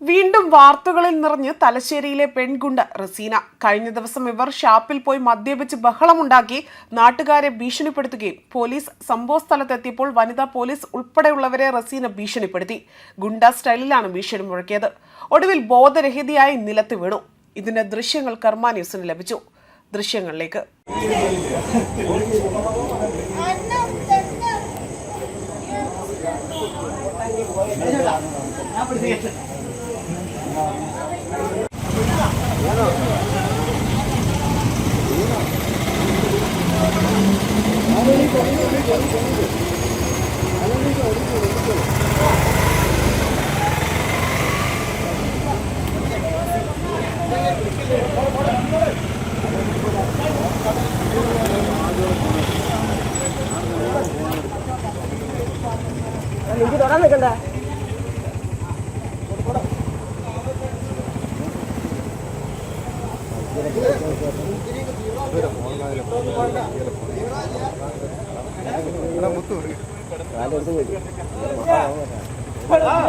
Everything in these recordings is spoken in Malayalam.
വീണ്ടും വാർത്തകളിൽ നിറഞ്ഞ് തലശ്ശേരിയിലെ പെൺഗുണ്ട റസീന. കഴിഞ്ഞ ദിവസം ഇവർ ഷാപ്പിൽ പോയി മദ്യപിച്ച് ബഹളമുണ്ടാക്കി നാട്ടുകാരെ ഭീഷണിപ്പെടുത്തുകയും പോലീസ് സംഭവ സ്ഥലത്തെത്തിയപ്പോൾ വനിതാ പോലീസ് ഉൾപ്പെടെയുള്ളവരെ റസീന ഭീഷണിപ്പെടുത്തി. ഗുണ്ട സ്റ്റൈലിലാണ് ഭീഷണി മുഴക്കിയത്. ഒടുവിൽ ബോധരഹിതയായി നിലത്ത് വീണു. ഇതിന്റെ ദൃശ്യങ്ങൾ കർമാ ന്യൂസിന് ലഭിച്ചു. ദൃശ്യങ്ങളിലേക്ക്. എനിക്ക് തൊടാൻ നിൽക്കണ്ട?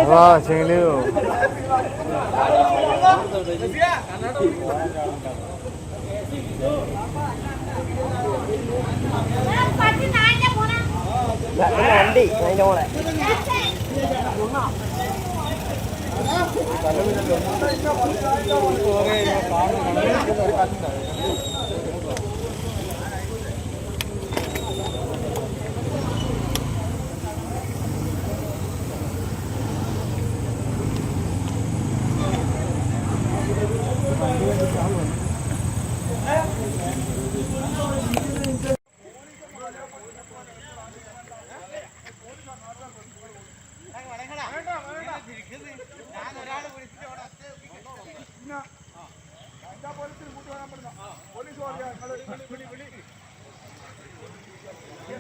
വാ ചെങ്ങലു വണ്ടി അതിന്റെ മോളെ. ಕಾರ್ಯಕ್ರಮ ಇದೆ ಅಂತ ಹೇಳಿದ್ರು ಅವರೇ ಕಾರ್ಯಕ್ರಮ ಕಾರ್ಯಕ್ರಮ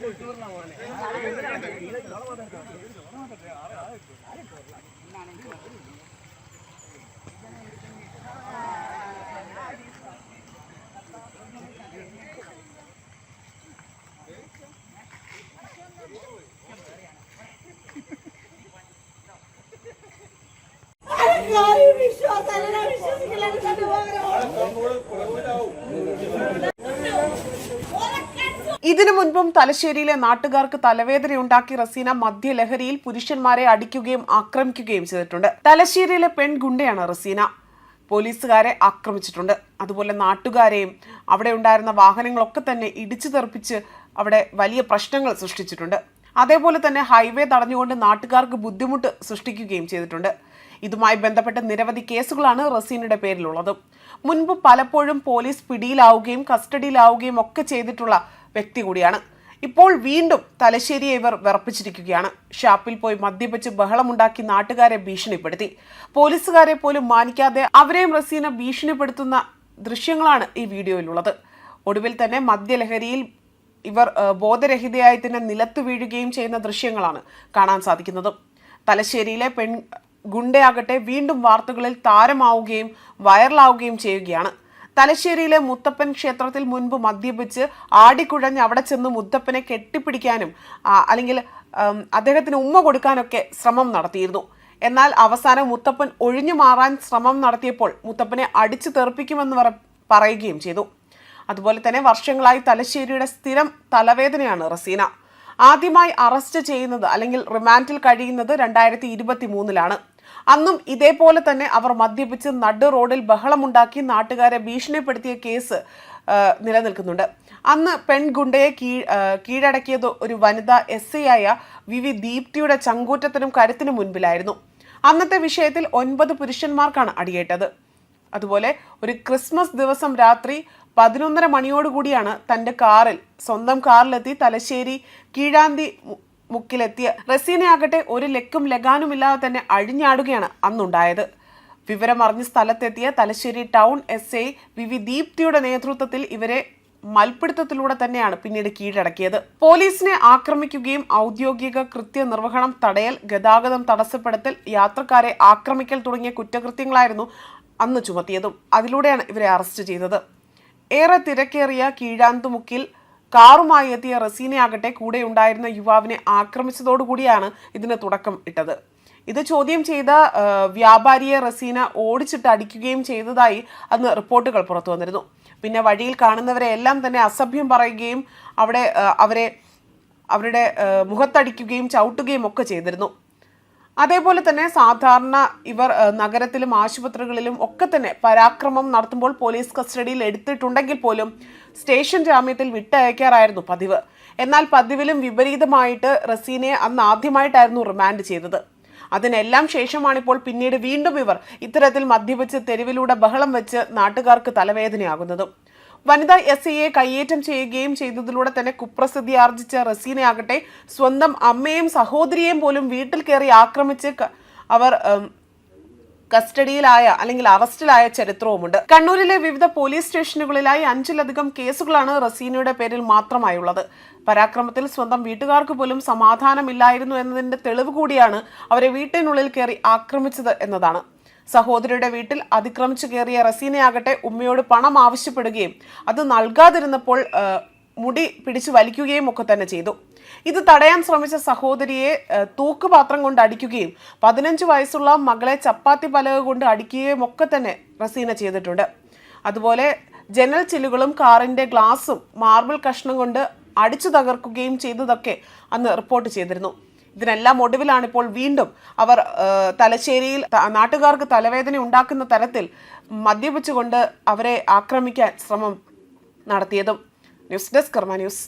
വിശ്വാസം ഇതിനു മുൻപും തലശ്ശേരിയിലെ നാട്ടുകാർക്ക് തലവേദനയുണ്ടാക്കി റസീന മദ്യലഹരിയിൽ പുരുഷന്മാരെ അടിക്കുകയും ആക്രമിക്കുകയും ചെയ്തിട്ടുണ്ട്. തലശ്ശേരിയിലെ പെൺഗുണ്ടയാണ് റസീന. പോലീസുകാരെ ആക്രമിച്ചിട്ടുണ്ട്. അതുപോലെ നാട്ടുകാരെയും അവിടെ ഉണ്ടായിരുന്ന വാഹനങ്ങളൊക്കെ തന്നെ ഇടിച്ചു തെറിപ്പിച്ച് അവിടെ വലിയ പ്രശ്നങ്ങൾ സൃഷ്ടിച്ചിട്ടുണ്ട്. അതേപോലെ തന്നെ ഹൈവേ തടഞ്ഞുകൊണ്ട് നാട്ടുകാർക്ക് ബുദ്ധിമുട്ട് സൃഷ്ടിക്കുകയും ചെയ്തിട്ടുണ്ട്. ഇതുമായി ബന്ധപ്പെട്ട നിരവധി കേസുകളാണ് റസീനയുടെ പേരിലുള്ളത്. മുൻപ് പലപ്പോഴും പോലീസ് പിടിയിലാവുകയും കസ്റ്റഡിയിലാവുകയും ഒക്കെ ചെയ്തിട്ടുള്ള വ്യക്തി കൂടിയാണ്. ഇപ്പോൾ വീണ്ടും തലശ്ശേരിയെ ഇവർ വിറപ്പിച്ചിരിക്കുകയാണ്. ഷാപ്പിൽ പോയി മദ്യപിച്ച് ബഹളമുണ്ടാക്കി നാട്ടുകാരെ ഭീഷണിപ്പെടുത്തി. പോലീസുകാരെ പോലും മാനിക്കാതെ അവരെയും റസീന ഭീഷണിപ്പെടുത്തുന്ന ദൃശ്യങ്ങളാണ് ഈ വീഡിയോയിലുള്ളത്. ഒടുവിൽ തന്നെ മദ്യലഹരിയിൽ ഇവർ ബോധരഹിതയായി തന്നെ നിലത്ത് വീഴുകയും ചെയ്യുന്ന ദൃശ്യങ്ങളാണ് കാണാൻ സാധിക്കുന്നത്. തലശ്ശേരിയിലെ പെൺ ഗുണ്ടയാകട്ടെ വീണ്ടും വാർത്തകളിൽ താരമാവുകയും വൈറലാവുകയും ചെയ്യുകയാണ്. തലശ്ശേരിയിലെ മുത്തപ്പൻ ക്ഷേത്രത്തിൽ മുൻപ് മദ്യപിച്ച് ആടിക്കുഴഞ്ഞ് അവിടെ ചെന്ന് മുത്തപ്പനെ കെട്ടിപ്പിടിക്കാനും അല്ലെങ്കിൽ അദ്ദേഹത്തിന് ഉമ്മ കൊടുക്കാനൊക്കെ ശ്രമം നടത്തിയിരുന്നു. എന്നാൽ അവസാനം മുത്തപ്പൻ ഒഴിഞ്ഞു മാറാൻ ശ്രമം നടത്തിയപ്പോൾ മുത്തപ്പനെ അടിച്ചു തെറിപ്പിക്കുമെന്ന് പറയുകയും ചെയ്തു. അതുപോലെ തന്നെ വർഷങ്ങളായി തലശ്ശേരിയുടെ സ്ഥിരം തലവേദനയാണ് റസീന. ആദ്യമായി അറസ്റ്റ് ചെയ്യുന്നത് അല്ലെങ്കിൽ റിമാൻഡിൽ കഴിയുന്നത് രണ്ടായിരത്തി ഇരുപത്തി മൂന്നിലാണ് അന്നും ഇതേപോലെ തന്നെ അവർ മദ്യപിച്ച് നടു റോഡിൽ ബഹളമുണ്ടാക്കി നാട്ടുകാരെ ഭീഷണിപ്പെടുത്തിയ കേസ് നിലനിൽക്കുന്നുണ്ട്. അന്ന് പെൺഗുണ്ടയെ കീ കീഴടക്കിയത് ഒരു വനിത എസ് ആയ വി വി ദീപ്തിയുടെ ചങ്കൂറ്റത്തിനും കരുത്തിനും മുൻപിലായിരുന്നു. അന്നത്തെ വിഷയത്തിൽ ഒൻപത് പുരുഷന്മാർക്കാണ് അടിയേറ്റത്. അതുപോലെ ഒരു ക്രിസ്മസ് ദിവസം രാത്രി പതിനൊന്നര മണിയോടുകൂടിയാണ് തന്റെ കാറിൽ സ്വന്തം കാറിലെത്തി തലശ്ശേരി കീഴാന്തി മുക്കിലെത്തിയ റസീനയാകട്ടെ ഒരു ലെക്കും ലഗാനുമില്ലാതെ തന്നെ അഴിഞ്ഞാടുകയാണ് അന്നുണ്ടായത്. വിവരമറിഞ്ഞ് സ്ഥലത്തെത്തിയ Thalassery town S I V V ദീപ്തിയുടെ നേതൃത്വത്തിൽ ഇവരെ മൽപിടുത്തത്തിലൂടെ തന്നെയാണ് പിന്നീട് കീഴടക്കിയത്. പോലീസിനെ ആക്രമിക്കുകയും ഔദ്യോഗിക കൃത്യനിർവഹണം തടയൽ ഗതാഗതം തടസ്സപ്പെടുത്തൽ യാത്രക്കാരെ ആക്രമിക്കൽ തുടങ്ങിയ കുറ്റകൃത്യങ്ങളായിരുന്നു അന്ന് ചുമത്തിയതും. അതിലൂടെയാണ് ഇവരെ അറസ്റ്റ് ചെയ്തത്. ഏറെ തിരക്കേറിയ കീഴാന്തുമുക്കിൽ കാറുമായി എത്തിയ റസീനയാകട്ടെ കൂടെ ഉണ്ടായിരുന്ന യുവാവിനെ ആക്രമിച്ചതോടുകൂടിയാണ് ഇതിന് തുടക്കം ഇട്ടത്. ഇത് ചോദ്യം ചെയ്ത വ്യാപാരിയെ റസീന ഓടിച്ചിട്ട് അടിക്കുകയും ചെയ്തതായി അന്ന് റിപ്പോർട്ടുകൾ പുറത്തു വന്നിരുന്നു. പിന്നെ വഴിയിൽ കാണുന്നവരെ എല്ലാം തന്നെ അസഭ്യം പറയുകയും അവിടെ അവരെ അവരുടെ മുഖത്തടിക്കുകയും ചവിട്ടുകയും ഒക്കെ ചെയ്തിരുന്നു. അതേപോലെ തന്നെ സാധാരണ ഇവർ നഗരത്തിലും ആശുപത്രികളിലും ഒക്കെ തന്നെ പരാക്രമം നടത്തുമ്പോൾ പോലീസ് കസ്റ്റഡിയിൽ എടുത്തിട്ടുണ്ടെങ്കിൽ പോലും സ്റ്റേഷൻ ജാമ്യത്തിൽ വിട്ടയക്കാറായിരുന്നു പതിവ്. എന്നാൽ പതിവിലും വിപരീതമായിട്ട് റസീനയെ അന്ന് ആദ്യമായിട്ടായിരുന്നു റിമാൻഡ് ചെയ്തത്. അതിനെല്ലാം ശേഷമാണിപ്പോൾ പിന്നീട് വീണ്ടും ഇവർ ഇത്തരത്തിൽ മദ്യപിച്ച് തെരുവിലൂടെ ബഹളം വെച്ച് നാട്ടുകാർക്ക് തലവേദനയാകുന്നതും. വനിതാ എസ് ഐയെ കയ്യേറ്റം ചെയ്യുകയും ചെയ്തതിലൂടെ തന്നെ കുപ്രസിദ്ധി ആർജിച്ച റസീനയാകട്ടെ സ്വന്തം അമ്മയും സഹോദരിയെയും പോലും വീട്ടിൽ കയറി ആക്രമിച്ച് അവർ കസ്റ്റഡിയിലായ അല്ലെങ്കിൽ അറസ്റ്റിലായ ചരിത്രവുമുണ്ട്. കണ്ണൂരിലെ വിവിധ പോലീസ് സ്റ്റേഷനുകളിലായി അഞ്ചിലധികം കേസുകളാണ് റസീനയുടെ പേരിൽ മാത്രമായുള്ളത്. പരാക്രമത്തിൽ സ്വന്തം വീട്ടുകാർക്ക് പോലും സമാധാനമില്ലായിരുന്നു എന്നതിന്റെ തെളിവ് കൂടിയാണ് അവരെ വീട്ടിനുള്ളിൽ കയറി ആക്രമിച്ചത് എന്നതാണ്. സഹോദരിയുടെ വീട്ടിൽ അതിക്രമിച്ചു കയറിയ റസീനയാകട്ടെ ഉമ്മയോട് പണം ആവശ്യപ്പെടുകയും അത് നൽകാതിരുന്നപ്പോൾ മുടി പിടിച്ചു വലിക്കുകയും ഒക്കെ തന്നെ ചെയ്തു. ഇത് തടയാൻ ശ്രമിച്ച സഹോദരിയെ തൂക്കുപാത്രം കൊണ്ട് അടിക്കുകയും പതിനഞ്ച് വയസ്സുള്ള മകളെ ചപ്പാത്തി പലക കൊണ്ട് അടിക്കുകയും ഒക്കെ തന്നെ റസീന ചെയ്തിട്ടുണ്ട്. അതുപോലെ ജനൽ ചില്ലുകളും കാറിന്റെ ഗ്ലാസും മാർബിൾ കഷ്ണം കൊണ്ട് അടിച്ചു തകർക്കുകയും ചെയ്തതൊക്കെ അന്ന് റിപ്പോർട്ട് ചെയ്തിരുന്നു. ഇതിനെല്ലാം ഒടുവിലാണ് ഇപ്പോൾ വീണ്ടും അവർ തലശ്ശേരിയിൽ നാട്ടുകാർക്ക് തലവേദന ഉണ്ടാക്കുന്ന തരത്തിൽ മദ്യപിച്ചുകൊണ്ട് അവരെ ആക്രമിക്കാൻ ശ്രമം നടത്തിയതും. News desk Karma news.